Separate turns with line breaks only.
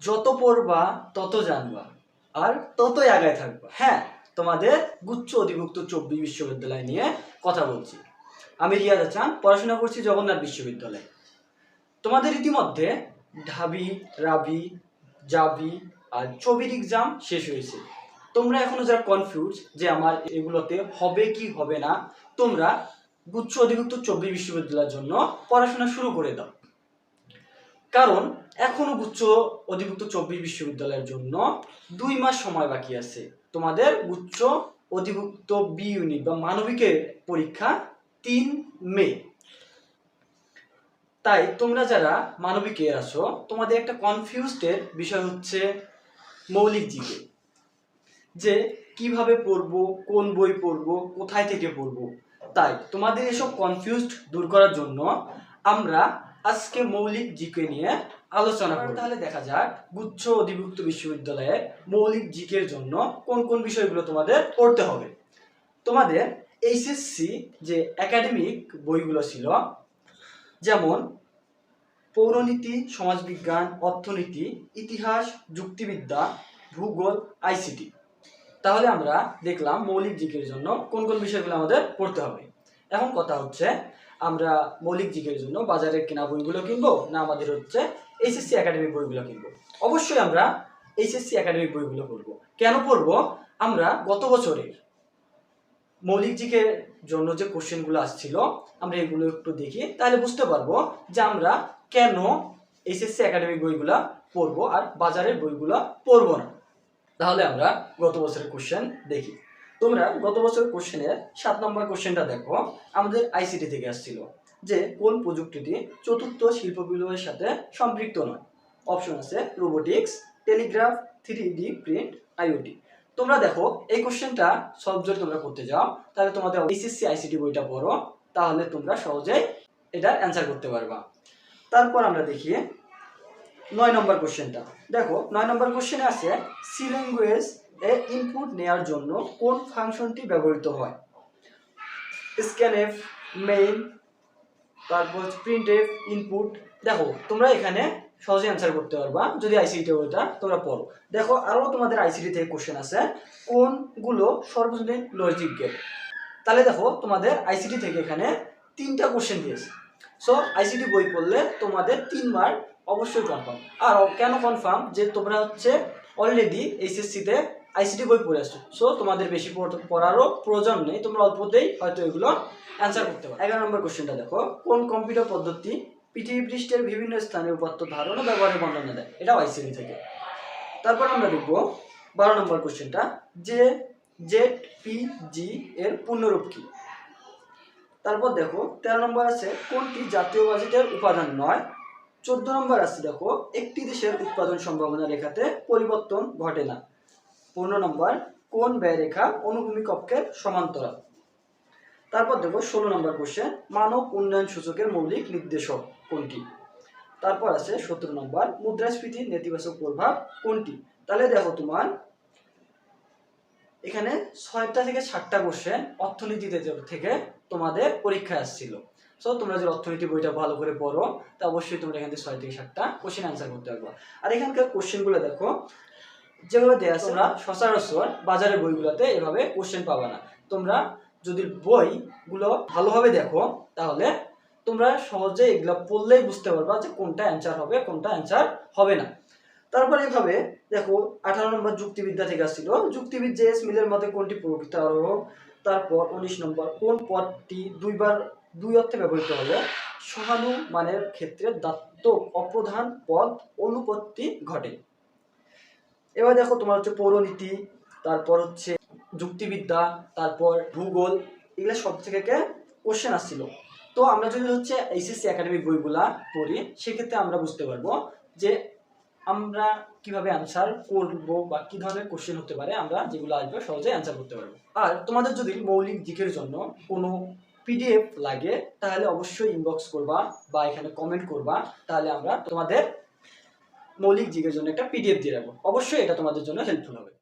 যত পড়বা, তত জানবা। আর ততই আগায় থাকবা। হ্যাঁ তোমাদের গুচ্ছ অধিভুক্ত চব্বিশ বিশ্ববিদ্যালয় নিয়ে কথা বলছি। আমি রিয়াদ হাসান পড়াশোনা করছি জগন্নাথ বিশ্ববিদ্যালয়ে। তোমাদের ইতিমধ্যে ঢাবি, রাবি, জাবি আর চবির এক্সাম শেষ হয়েছে। তোমরা এখনও যারা কনফিউজ যে আমার এগুলোতে হবে কি হবে না, তোমরা গুচ্ছ অধিভুক্ত চব্বিশ বিশ্ববিদ্যালয়ের জন্য পড়াশোনা শুরু করে দাও। কারণ এখনও গুচ্ছ অধিভুক্ত চব্বিশ বিশ্ববিদ্যালয়ের জন্য দুই মাস সময় বাকি আছে। তোমাদের গুচ্ছ অধিভুক্ত বি ইউনিট বা মানবিকের পরীক্ষা তিন মে। তাই তোমরা যারা মানবিকে আছো, তোমাদের একটা কনফিউজডের বিষয় হচ্ছে মৌলিক জিকে যে কীভাবে পড়ব, কোন বই পড়ব, কোথায় থেকে পড়ব। তাই তোমাদের এসব কনফিউজড দূর করার জন্য আমরা আজকে মৌলিক জিকে নিয়ে আলোচনা করব। তাহলে দেখা যাক গুচ্ছ অধিভুক্ত বিশ্ববিদ্যালয়ে মৌলিক জিকের জন্য কোন কোন বিষয়গুলো তোমাদের পড়তে হবে। তোমাদের এইচএসসি যে একাডেমিক বইগুলো ছিল, যেমন পৌরনীতি, সমাজবিজ্ঞান, অর্থনীতি, ইতিহাস, যুক্তিবিদ্যা, ভূগোল, আইসিটি। তাহলে আমরা দেখলাম মৌলিক জিকের জন্য কোন কোন বিষয়গুলো আমাদের পড়তে হবে। এখন কথা হচ্ছে, আমরা মৌলিক জিকের জন্য বাজারে কেনা বইগুলো কিনবো, না আমাদের হচ্ছে এইচএসসি একাডেমিক বইগুলো কিনবো? অবশ্যই আমরা এইচএসসি একাডেমিক বইগুলো পড়ব। কেন পড়ব? আমরা গত বছরের মৌলিক জিকের জন্য যে কোশ্চেনগুলো আসছিল, আমরা এগুলো একটু দেখি, তাহলে বুঝতে পারব যে আমরা কেন এইচএসসি একাডেমিক বইগুলো পড়ব আর বাজারের বইগুলো পড়ব না। তাহলে আমরা গত বছরের কোশ্চেন দেখি। তোমরা গত বছর কোশ্চেনের সাত নম্বর কোশ্চেনটা দেখো, আমাদের আইসিটি থেকে আসছিল, যে কোন প্রযুক্তিটি চতুর্থ শিল্প বিপ্লবের সাথে সম্পৃক্ত নয়? অপশন আছে robotics telegraph three D print IoT তোমরা দেখো, এই কোশ্চেনটা সলভ যদি তোমরা করতে যাও, তাহলে তোমাদের এইচএসসি আইসিটি বইটা পড়ো, তাহলে তোমরা সহজেই এটার অ্যান্সার করতে পারবা। তারপর আমরা দেখি নয় নম্বর কোশ্চেনটা দেখো, নয় নম্বর কোশ্চেনে আছে সি ল্যাঙ্গুয়েজ এ ইনপুট নেওয়ার জন্য কোন ফাংশনটি ব্যবহৃত হয়? স্ক্যানএফ মেইন তারপর প্রিন্ট এফ ইনপুট দেখো, তোমরা এখানে সহজে অ্যান্সার করতে পারবা, যদি আইসিটি ওইটা তোমরা পড়ো। দেখো আরও তোমাদের আইসিটি থেকে কোশ্চেন আছে, কোনগুলো সর্বজনীন লজিক গেট তাহলে দেখো, তোমাদের আইসিটি থেকে এখানে তিনটা কোশ্চেন দিয়েছে। সো আইসিটি বই পড়লে তোমাদের তিনবার অবশ্যই কনফার্ম আর কেন কনফার্ম যে তোমরা হচ্ছে অলরেডি এইচএসসিতে আইসিটি বই পড়ে আসছো। সো তোমাদের বেশি পড়- পড়ারও প্রয়োজন নেই। তোমরা অল্পতেই হয়তো এগুলো অ্যান্সার করতে পারো। এগারো নম্বর কোশ্চেনটা দেখো। কোন কম্পিউটার পদ্ধতি পৃথিবী পৃষ্ঠের বিভিন্ন স্থানে উপাত্ত ধারণ ও ব্যবহারের বর্ণনা দেয়? এটাও আইসিটি থেকে। তারপর আমরা দেখব বারো নম্বর কোশ্চেনটা যে জেড পি জি এর পূর্ণরূপ কি? তারপর দেখো, তেরো নম্বর আছে, কোনটি জাতীয় বাজেটের উপাদান নয়? চোদ্দ নম্বর আছে, দেখো, একটি দেশের উৎপাদন সম্ভাবনা রেখাতে পরিবর্তন ঘটে না। পনেরো নম্বর, কোন ব্যয় রেখা অনুভূমিক অক্ষের সমান্তরাল? তারপর দেখো ষোলো নম্বর কোশ্চেন মানব উন্নয়ন সূচকের মৌলিক নির্দেশক কোনটি? তারপর আছে সতেরো নম্বর, মুদ্রাস্ফীতির নেতিবাচক প্রভাব কোনটি? তাহলে দেখো তোমার, এখানে ছয়টা থেকে সাতটা কোশ্চেন অর্থনীতিতে থেকে তোমাদের পরীক্ষায় আসছিল। সো তোমরা যদি অর্থনীতি বইটা ভালো করে পড়ো, তা অবশ্যই তোমরা এখান থেকে ছয় থেকে সাতটা কোশ্চেন অ্যান্সার করতে পারবে। আর এখানকার কোশ্চেনগুলো দেখো যেভাবে দেওয়া আছে তোমরা সচরাচর বাজারের বইগুলোতে এভাবে কোশ্চেন পাবে না। তোমরা যদি বইগুলো ভালোভাবে দেখো তাহলে তোমরা সহজে এগুলো পড়লেই বুঝতে পারবা যে কোনটা অ্যান্সার হবে কোনটা অ্যান্সার হবে না। তারপরে এভাবে দেখো আঠারো নম্বর যুক্তিবিদ্যা থেকে আসছিল। যুক্তিবিদ জে এস মিলের মতে কোনটি প্রকৃত আরোহ তারপর উনিশ নম্বর কোন পদটি দুইবার দুই অর্থে ব্যবহৃত হবে? সহানুমানের ক্ষেত্রে দাত্তক অপ্রধান পদ অনুপত্তি ঘটে। এবার দেখো তোমার হচ্ছে পৌরনীতি, তারপর হচ্ছে যুক্তিবিদ্যা, তারপর ভূগোল, এগুলো সব থেকে কোশ্চেন আসছিল। তো আমরা যদি হচ্ছে এইচএসসি একাডেমিক বইগুলা পড়ি, সেক্ষেত্রে আমরা বুঝতে পারব যে আমরা কীভাবে অ্যান্সার করব বা কি ধরনের কোশ্চেন হতে পারে, আমরা যেগুলো আসবে সহজে অ্যান্সার করতে পারব। আর তোমাদের যদি মৌলিক দিকের জন্য কোনো পিডিএফ লাগে, তাহলে অবশ্যই ইনবক্স করবা বা এখানে কমেন্ট করবা, তাহলে আমরা তোমাদের মৌলিক জিজ্ঞাসার জন্য একটা পিডিএফ দিয়ে রাখব। অবশ্যই এটা তোমাদের জন্য হেল্পফুল হবে।